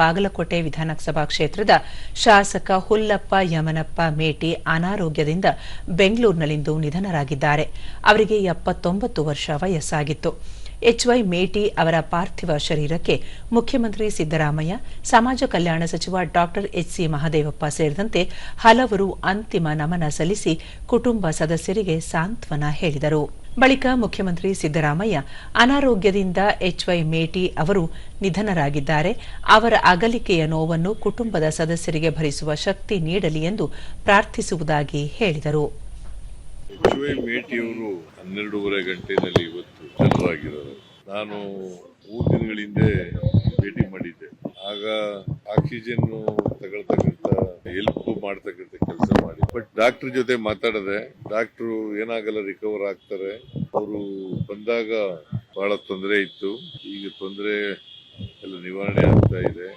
ಬಾಗಲಕೋಟೆ ವಿಧಾನಸಭಾ ಕ್ಷೇತ್ರದ ಶಾಸಕ ಹುಲ್ಲಪ್ಪ ಯಮನಪ್ಪ ಮೇಟಿ ಅನಾರೋಗ್ಯದಿಂದ ಬೆಂಗಳೂರಿನಲ್ಲಿಂದು ನಿಧನರಾಗಿದ್ದಾರೆ. ಅವರಿಗೆ ಎಪ್ಪತ್ತೊಂಬತ್ತು ವರ್ಷ ವಯಸ್ಸಾಗಿತ್ತು. ಎಚ್ವೈ ಮೇಟಿ ಅವರ ಪಾರ್ಥಿವ ಶರೀರಕ್ಕೆ ಮುಖ್ಯಮಂತ್ರಿ ಸಿದ್ದರಾಮಯ್ಯ, ಸಮಾಜ ಕಲ್ಯಾಣ ಸಚಿವ ಡಾಕ್ಟರ್ ಎಚ್ಸಿ ಮಹದೇವಪ್ಪ ಸೇರಿದಂತೆ ಹಲವರು ಅಂತಿಮ ನಮನ ಸಲ್ಲಿಸಿ ಕುಟುಂಬ ಸದಸ್ಯರಿಗೆ ಸಾಂತ್ವನ ಹೇಳಿದರು. ಬಳಿಕ ಮುಖ್ಯಮಂತ್ರಿ ಸಿದ್ದರಾಮಯ್ಯ ಅನಾರೋಗ್ಯದಿಂದ ಎಚ್ವೈ ಮೇಟಿ ಅವರು ನಿಧನರಾಗಿದ್ದಾರೆ. ಅವರ ಅಗಲಿಕೆಯ ನೋವನ್ನು ಕುಟುಂಬದ ಸದಸ್ಯರಿಗೆ ಭರಿಸುವ ಶಕ್ತಿ ನೀಡಲಿ ಎಂದು ಪ್ರಾರ್ಥಿಸುವುದಾಗಿ ಹೇಳಿದರು. ಹನ್ನೆರಡೂವರೆ ಗಂಟೆನಲ್ಲಿ ಇವತ್ತು ನಾನು ಮೂರು ದಿನಗಳಿಂದ ಭೇಟಿ ಮಾಡಿದ್ದೆ. ಆಗ ಆಕ್ಸಿಜನ್ ತಗೊಳ್ತಕ್ಕಂಥ ಹೆಲ್ಪ್ ಮಾಡ್ತಕ್ಕಂಥ ಕೆಲಸ ಮಾಡಿ. ಬಟ್ ಡಾಕ್ಟರ್ ಜೊತೆ ಮಾತಾಡದೆ ಡಾಕ್ಟ್ರು ಏನಾಗಲ್ಲ ರಿಕವರ್ ಆಗ್ತಾರೆ. ಅವರು ಬಂದಾಗ ಬಹಳ ತೊಂದರೆ ಇತ್ತು. ಈಗ ತೊಂದರೆ ಎಲ್ಲ ನಿವಾರಣೆ ಆಗ್ತಾ ಇದೆ.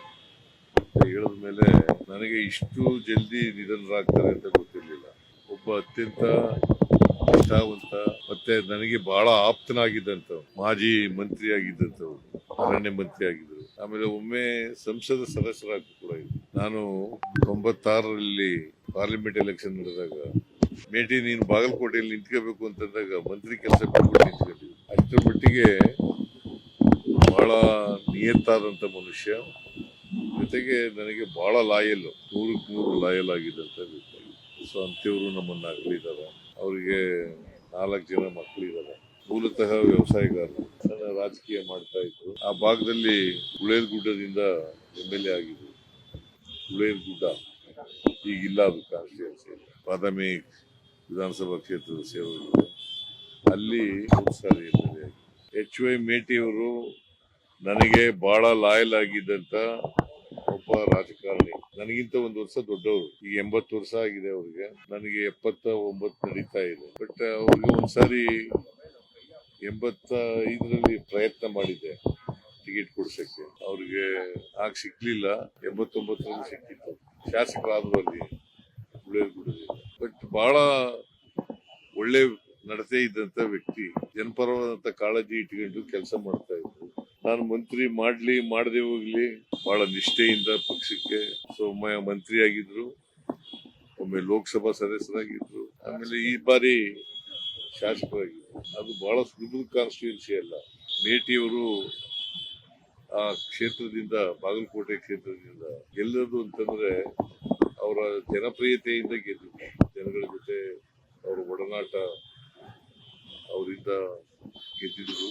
ಹೇಳಿದ ಮೇಲೆ ನನಗೆ ಇಷ್ಟು ಜಲ್ದಿ ನಿಧನರಾಗ್ತಾರೆ ಅಂತ ಗೊತ್ತಿರಲಿಲ್ಲ. ಒಬ್ಬ ಅತ್ಯಂತ ನಿಷ್ಠಾವಂತ ಮತ್ತೆ ನನಗೆ ಬಹಳ ಆಪ್ತನಾಗಿದ್ದಂತ ಮಾಜಿ ಮಂತ್ರಿ ಆಗಿದ್ದಂಥವ್ರು ಅರಣ್ಯ ಮಂತ್ರಿ ಆಗಿದ್ರು ಆಮೇಲೆ ಒಮ್ಮೆ ಸಂಸದ ಸದಸ್ಯರಾಗಿ ಕೂಡ ಇದ್ರು ನಾನು ತೊಂಬತ್ತಾರರಲ್ಲಿ ಪಾರ್ಲಿಮೆಂಟ್ ಎಲೆಕ್ಷನ್ ನಡೆದಾಗ ಮೇಟಿ ನೀನು ಬಾಗಲಕೋಟೆಯಲ್ಲಿ ನಿಂತ್ಕೋಬೇಕು ಅಂತಂದಾಗ ಮಂತ್ರಿ ಕೆಲಸ ಕೊಟ್ಟು ನಿಂತ್ಕೊಂಡಿದ್ವಿ ಅಷ್ಟರ ಮಟ್ಟಿಗೆ ಬಹಳ ನಿಯತ್ತಾದಂಥ ಮನುಷ್ಯ. ಜೊತೆಗೆ ನನಗೆ ಬಹಳ ಲಾಯಲ್ ನೂರಕ್ಕೆ ನೂರು ಲಾಯಲ್ ಆಗಿದ್ದಂತ ವ್ಯಕ್ತಿ. ಸೊ ಅಂತ್ಯವರು ನಮ್ಮನ್ನು ಅಗಲಿದ್ದಾರೆ. ಅವರಿಗೆ ನಾಲ್ಕು ಜನ ಮಕ್ಕಳಿದ್ದಾರೆ. ಮೂಲತಃ ವ್ಯವಸಾಯಗಾರರು. ನನ್ನ ರಾಜಕೀಯ ಮಾಡ್ತಾ ಇದ್ರು. ಆ ಭಾಗದಲ್ಲಿ ಗುಡ್ಡದಿಂದ ಎಂ ಎಲ್ ಎ ಆಗಿದ್ರು. ಗುಡ್ಡ ಈಗಿಲ್ಲ ಅದು ಕಾನ್ಸ್ಟಿಟ್ಯೂನ್ಸಿ ಬಾದಾಮಿ ವಿಧಾನಸಭಾ ಕ್ಷೇತ್ರದ ಸೇವೆಗಳು ಅಲ್ಲಿ ಸಾರಿ ಎಚ್ ವೈ ಮೇಟಿಯವರು ನನಗೆ ಬಹಳ ಲಾಯಲ್ ಆಗಿದ್ದಂಥ ಒಬ್ಬ ರಾಜಕಾರಣಿ. ನನಗಿಂತ ಒಂದು ವರ್ಷ ದೊಡ್ಡವರು. ಈಗ ಎಂಬತ್ತು ವರ್ಷ ಆಗಿದೆ ಅವ್ರಿಗೆ. ನನಗೆ ಎಪ್ಪತ್ತ ಒಂಬತ್ತು ನಡೀತಾ ಇದೆ. ಬಟ್ ಅವ್ರಿಗೆ ಒಂದ್ಸಾರಿ ಎಂಬತ್ತ ಐದರಲ್ಲಿ ಪ್ರಯತ್ನ ಮಾಡಿದ್ದೆ. ಟಿಕೆಟ್ ಕೊಡ್ಸಕ್ಕೆ. ಅವ್ರಿಗೆ, ಆಗ ಸಿಕ್ಲಿಲ್ಲ ಎಂಬತ್ತೊಂಬತ್ತರಲ್ಲಿ ಸಿಕ್ಕಿತ್ತು. ಶಾಸಕರಾದ್ರು ಅಲ್ಲಿ ಬಟ್ ಬಹಳ ಒಳ್ಳೆ ನಡತೆ ಇದ್ದಂತ ವ್ಯಕ್ತಿ, ಜನಪರವಾದಂತ ಕಾಳಜಿ ಇಟ್ಕೊಂಡು ಕೆಲಸ ಮಾಡ್ತಾ ಇದ್ರು. ನಾನು ಮಂತ್ರಿ ಮಾಡ್ಲಿ, ಮಾಡದೆ ಹೋಗ್ಲಿ ಬಹಳ ನಿಷ್ಠೆಯಿಂದ ಪಕ್ಷಕ್ಕೆ ಸೊ ಮಂತ್ರಿ ಆಗಿದ್ರು. ಒಮ್ಮೆ ಲೋಕಸಭಾ ಸದಸ್ಯರಾಗಿದ್ರು. ಆಮೇಲೆ ಈ ಬಾರಿ ಶಾಸಕರಾಗಿದ್ರು. ಅದು ಬಹಳ ಸುಲಭದ ಕಾನ್ಸ್ಟಿಟ್ಯೂನ್ಸಿ ಅಲ್ಲ. ಮೇಟಿಯವರು ಆ ಕ್ಷೇತ್ರದಿಂದ, ಬಾಗಲಕೋಟೆ ಕ್ಷೇತ್ರದಿಂದ ಗೆಲ್ಲೋದು ಅಂತಂದ್ರೆ ಅವರ ಜನಪ್ರಿಯತೆಯಿಂದ ಗೆದ್ದಿದ್ರು ಜನಗಳ ಜೊತೆ ಅವರ ಒಡನಾಟ ಅವರಿಂದ ಗೆದ್ದಿದ್ರು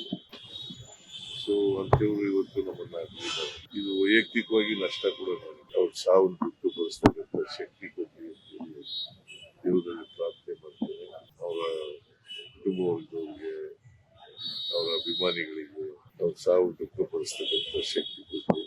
ಸೊ ಅಂತೇವರು ಇವತ್ತು ನಮ್ಮನ್ನ ಇದು ವೈಯಕ್ತಿಕವಾಗಿ ನಷ್ಟ ಕೂಡ ಅವ್ರ ಸಾವನ್ನು ಬರೆಸ್ತಕ್ಕಂಥ ಶಕ್ತಿ ಕೊಟ್ಟು ದೇವರಲ್ಲಿ ಪ್ರಾರ್ಥನೆ ಮಾಡ್ತೇವೆ. ಅವರ ಕುಟುಂಬ ಅವರ ಅಭಿಮಾನಿಗಳಿಗೆ total o kapasitede do ederim.